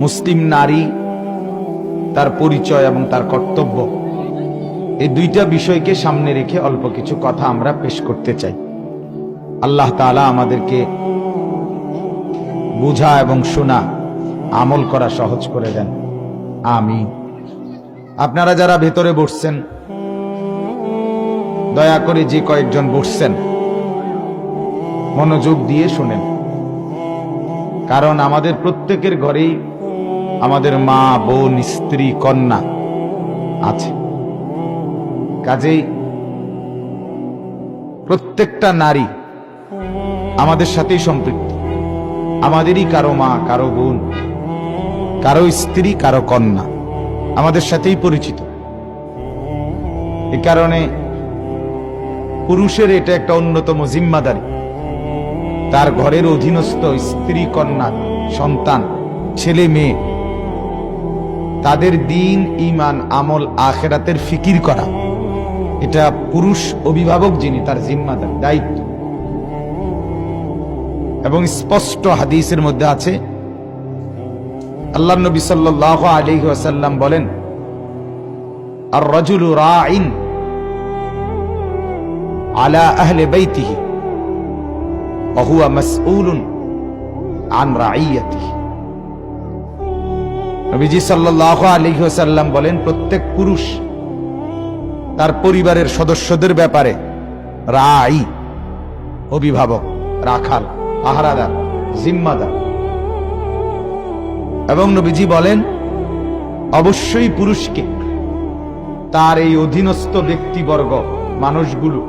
মুসলিম নারী, তার পরিচয় এবং তার কর্তব্য। এই দুইটা বিষয়কে সামনে রেখে অল্প কিছু কথা আমরা পেশ করতে চাই। আল্লাহ তাআলা আমাদেরকে বোঝা এবং শোনা, আমল করা সহজ করে দেন। আমি আপনারা যারা ভেতরে বসছেন, দয়া করে যে কয়েকজন বসছেন, মনোযোগ দিয়ে শুনেন। কারণ আমাদের প্রত্যেকের ঘরেই আমাদের মা, বোন, স্ত্রী, কন্যা আছে। কাজেই প্রত্যেকটা নারী আমাদের সাথেই সম্পৃক্ত। আমাদেরই কারও মা, কারও বোন, কারও স্ত্রী, কারও কন্যা আমাদের সাথেই পরিচিত। এ কারণে পুরুষের এটা একটা অন্যতম জিম্মাদারি। তার ঘরের অধীনস্থ স্ত্রী কন্যা, সন্তান, ছেলে মেয়ে। তাদের দিন ইমান আমল, আখেরাতের ফিকির করা। এটা পুরুষ অভিভাবক যিনি তার জিম্মাদার, দায়িত্ব। এবং স্পষ্ট হাদিসের মধ্যে আছে আল্লাহ নবী সাল্লাহ আলী ওয়াসাল্লাম বলেন আর রজুল রাইন আলা আহলে বাইতিহি। অহুয়া মাসউলুন আন রাইয়াতি নবীজি সাল্লাহ আলাইহি ওয়াসাল্লাম বলেন, প্রত্যেক পুরুষ তার পরিবারের সদস্যদের ব্যাপারে রাই অভিভাবক, রাখাল আহারাদার জিম্মাদার। এবং নবীজি বলেন, অবশ্যই পুরুষকে তার এই অধীনস্থ ব্যক্তিবর্গ, মানুষগুলো,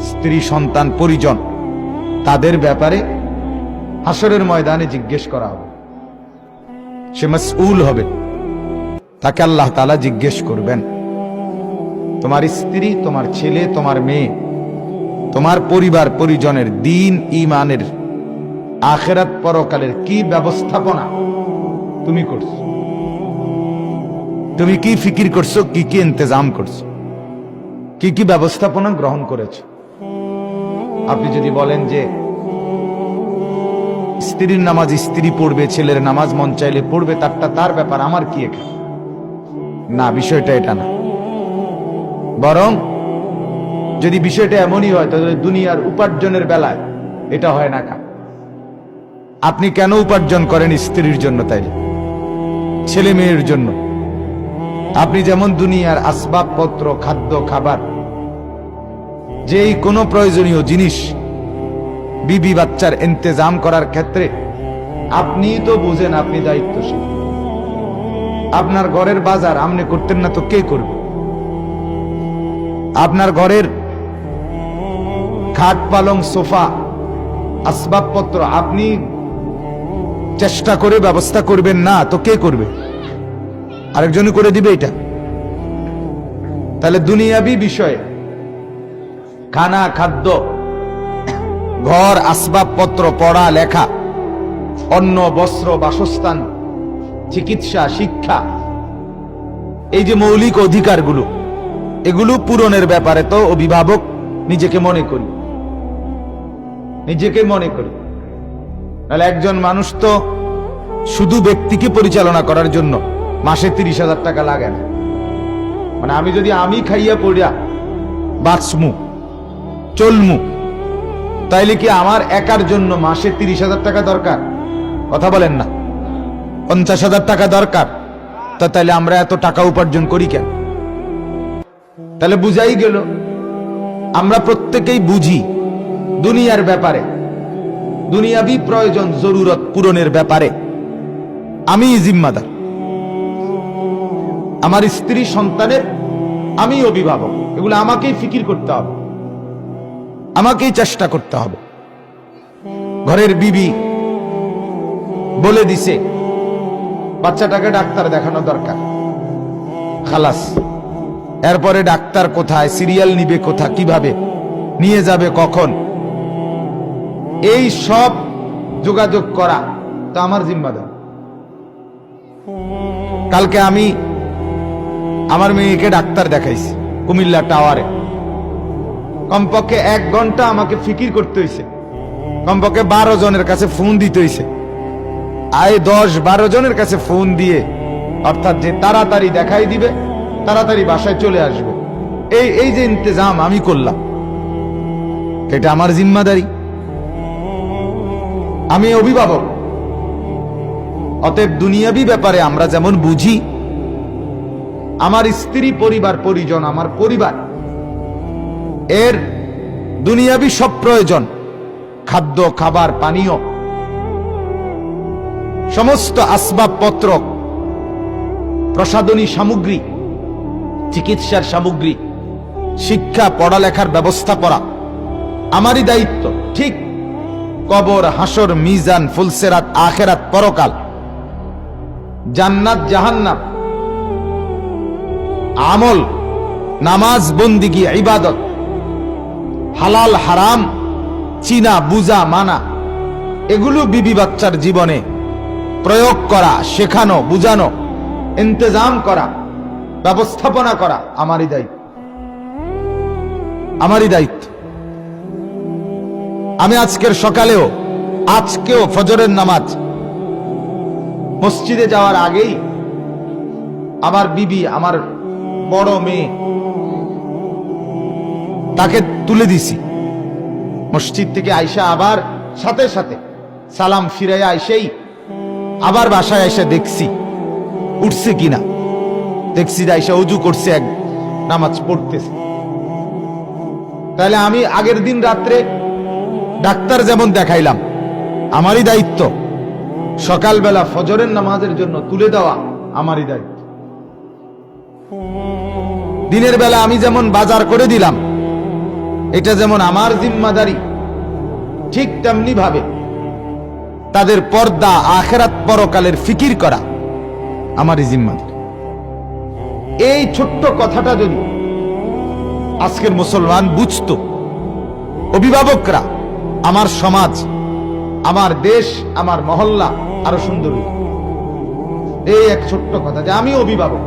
স্ত্রী, সন্তান, পরিজন তাদের ব্যাপারে হাসরের ময়দানে জিজ্ঞেস করা হবে। সে মাসউল হবে। তাকে আল্লাহ তালা জিজ্ঞেস করবেন, তোমার স্ত্রী, তোমার ছেলে, তোমার মেয়ে, তোমার পরিবার, পরিজনের দিন ইমানের আখেরাত পরকালের কি ব্যবস্থাপনা তুমি করছ? তুমি কি ফিকির করছ? কি কি ইন্তজাম করছ? কি কি ব্যবস্থাপনা গ্রহণ করেছ? আপনি যদি বলেন যে স্ত্রীর নামাজ স্ত্রী পড়বে, ছেলের নামাজ মন চাইলে পড়বে, তারটা তার ব্যাপার, আমার কি এখানে? না, বিষয়টা এটা না। বরং যদি বিষয়টা এমনই হয়, তাহলে দুনিয়ার উপার্জনের বেলায় এটা হয় না কা আপনি কেন উপার্জন করেন স্ত্রীর জন্য তাই ছেলে মেয়ের জন্য? আপনি যেমন দুনিয়ার আসবাবপত্র, খাদ্য, খাবার যেই কোনো প্রয়োজনীয় জিনিস বিবি বাচ্চার ইন্তেজাম করার ক্ষেত্রে, আপনি তো বুঝেন আপনি দায়িত্বশীল। আপনার ঘরের বাজার আপনি করতেন না তো কে করবে? আপনার ঘরের খাট পালং সোফা, আসবাবপত্র আপনি চেষ্টা করে ব্যবস্থা করবেন না তো কে করবে? আরেকজন করে দিবে এটা। তাহলে দুনিয়াবি বিষয়ে খানা, খাদ্য, ঘর আসবাবপত্র পড়া, লেখা, অন্ন, বস্ত্র, বাসস্থান, চিকিৎসা, শিক্ষা, এই যে মৌলিক অধিকারগুলো, এগুলো পূরণের ব্যাপারে তো অভিভাবক নিজেকে মনে করি। নিজেকে মনে করি। তাহলে একজন মানুষ তো শুধু ব্যক্তিকে পরিচালনা করার জন্য মাসে তিরিশ হাজার টাকা লাগে না। মানে আমি যদি আমি খাইয়া পড়িয়া বাঁচমু চলমু। তাইলে কি আমার একার জন্য মাসে তিরিশ হাজার টাকা দরকার? কথা বলেন না। পঞ্চাশ হাজার টাকা দরকার। তা তাইলে আমরা এত টাকা উপার্জন করি কেন? তাহলে বুঝাই গেল, আমরা প্রত্যেকেই বুঝি দুনিয়ার ব্যাপারে। দুনিয়াবি প্রয়োজন জরুরত পূরণের ব্যাপারে। আমি জিম্মাদার। আমার স্ত্রী সন্তানের আমি অভিভাবক। এগুলো আমাকেই ফিকির করতে হবে। আমাকেই চেষ্টা করতে হবে। ঘরের বিবি বলে দিছে, বাচ্চাটাকে ডাক্তার দেখানো দরকার। খালাস, এরপরে ডাক্তার কোথায়, সিরিয়াল নিবে কোথা কীভাবে, নিয়ে যাবে কখন? এই সব যোগাযোগ করা তো আমার জিম্মাদার। কালকে আমি আমার মেয়েকে ডাক্তার দেখাইছি, কুমিল্লা টাওয়ারে। কমপক্ষে এক ঘণ্টা আমাকে ফিকির করতে হয়েছে কমপক্ষে বারো জনের কাছে ফোন দিতে হয়েছে আয় দশ, বারো জনের কাছে ফোন দিয়ে, অর্থাৎ যে তাড়াতাড়ি দেখাই দিবে, তাড়াতাড়ি বাসায় চলে আসবে। এই এই যে ইন্তজাম আমি করলাম, এটা আমার জিম্মাদারি। আমি অভিভাবক। অতএব দুনিয়াবি ব্যাপারে আমরা যেমন বুঝি, আমার স্ত্রী, পরিবার, পরিজন, আমার পরিবার এর দুনিয়াবি সব প্রয়োজন। খাদ্য, খাবার, পানীয়, সমস্ত আসবাবপত্র, প্রসাধনী সামগ্রী, চিকিৎসার সামগ্রী, শিক্ষা, পড়ালেখার ব্যবস্থা করা। আমারই দায়িত্ব। ঠিক কবর, হাসর, মিজান, ফুলসেরাত, আখেরাত, পরকাল। জান্নাত, জাহান্নাম। আমল, নামাজ, বন্দিগি, ইবাদত। হালাল, হারাম, চিনা, বুঝা, মানা, এগুলো বিবি বাচ্চার জীবনে প্রয়োগ করা, শেখানো, বুঝানো, ইন্তজাম করা, ব্যবস্থাপনা করা আমারই দায়িত্ব। আমারই দায়িত্ব। আমি আজকের সকালেও, আজকেও ফজরের নামাজ মসজিদে যাওয়ার আগেই আমার বিবি, আমার বড় মেয়ে তাকে তুলে দিছি। মসজিদ থেকে আইসা আবার সাথে সাথে সালাম ফিরে আইসেই আবার বাসায় এসে দেখছি, উঠছে কিনা। দেখছি আইসা উজু করছে এক নামাজ পড়তেছে। তাহলে আমি আগের দিন রাত্রে ডাক্তার যেমন দেখাইলাম, আমারই দায়িত্ব। সকালবেলা ফজরের নামাজের জন্য তুলে দেওয়া আমারই দায়িত্ব। দিনের বেলা আমি যেমন বাজার করে দিলাম এটা যেমন আমার জিম্মাদারি, ঠিক তেমনি ভাবে তাদের পর্দা আখেরাত পরকালের ফিকির করা আমারই জিম্মাদারি। এই ছোট্ট কথাটা যদি আজকের মুসলমান বুঝতো, অভিভাবকরা, আমার সমাজ, আমার দেশ, আমার মহল্লা, আরও সুন্দর এই এক ছোট্ট কথা যে আমি অভিভাবক।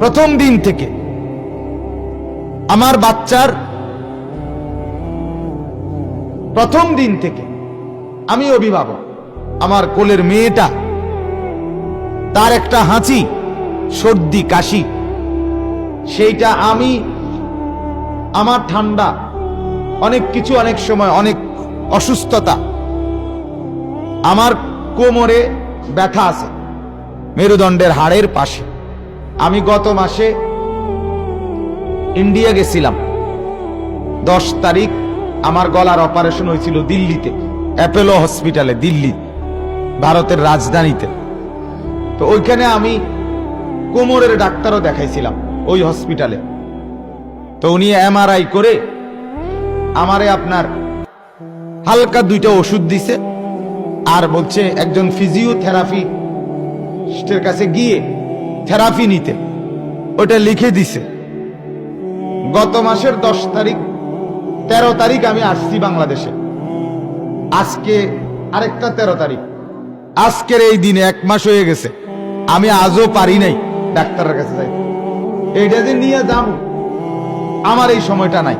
প্রথম দিন থেকে আমার বাচ্চার প্রথম দিন থেকে আমি অভিভাবক। আমার কোলের মেয়েটা, তার একটা হাঁচি, সর্দি, কাশি, সেইটা আমি, আমার ঠান্ডা, অনেক কিছু, অনেক সময়, অনেক অসুস্থতা, আমার কোমরে ব্যথা আছে, মেরুদণ্ডের হাড়ের পাশে। আমি গত মাসে ইন্ডিয়া গেছিলাম। দশ তারিখ আমার গলার অপারেশন হয়েছিল দিল্লিতে, অ্যাপেলো হসপিটালে, দিল্লি, ভারতের রাজধানীতে। তো ওইখানে আমি কোমরের ডাক্তারও দেখাইছিলাম ওই হসপিটালে। তো উনি এমআরআই করে আমারে আপনার হালকা দুইটা ওষুধ দিছে আর বলছে একজন ফিজিওথেরাপি এর কাছে গিয়ে থেরাপি নিতে। ওটা লিখে দিছে। গত মাসের দশ তারিখ, তেরো তারিখ আমি আসছি বাংলাদেশে। আজকে আরেকটা তেরো তারিখ। আজকের এই দিনে এক মাস হয়ে গেছে। আমি আজও পারি নাই ডাক্তারের কাছে যাই। এইটা যে নিয়ে যাব, আমার এই সময়টা নাই।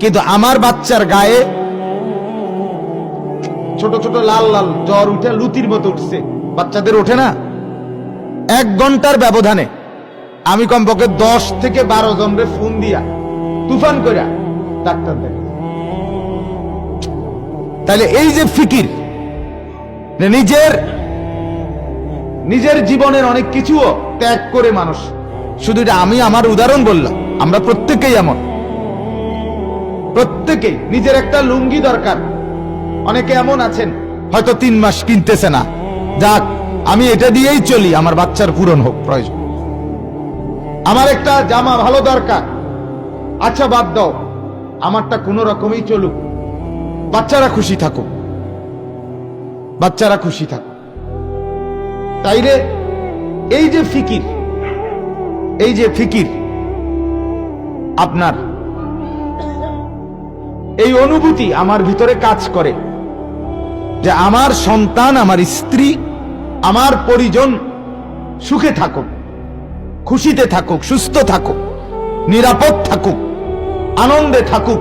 কিন্তু আমার বাচ্চার গায়ে ছোট ছোট লাল লাল জ্বর উঠে লুতির মতো উঠছে। বাচ্চাদের ওঠে না। এক ঘণ্টার ব্যবধানে আমি কমপক্ষে দশ থেকে বারো জনরে ফোন দিয়া তুফান করিয়া ডাক্তার দেখে তাহলে এই যে ফিকির নিজের নিজের জীবনের অনেক কিছুও ত্যাগ করে মানুষ, শুধু আমি আমার উদাহরণ বললাম, আমরা প্রত্যেকেই এমন। প্রত্যেকেই নিজের একটা লুঙ্গি দরকার। অনেকে এমন আছেন, হয়তো তিন মাস কিনতেছে না। যাক, আমি এটা দিয়েই চলি, আমার বাচ্চার পূরণ হোক, প্রয়োজন। আমার একটা জামা ভালো দরকার। আচ্ছা বাদ দাও। আমারটা কোনো রকমই চলুক। বাচ্চারা খুশি থাকুক। বাচ্চারা খুশি থাকুক। তাইলে এই যে ফিকির, এই যে ফিকির, আপনার, এই অনুভূতি আমার ভিতরে কাজ করে যে আমার সন্তান, আমার স্ত্রী, আমার পরিজন সুখে থাকুক। খুশিতে থাকুক সুস্থ থাকুক নিরাপদ থাকুক আনন্দে থাকুক।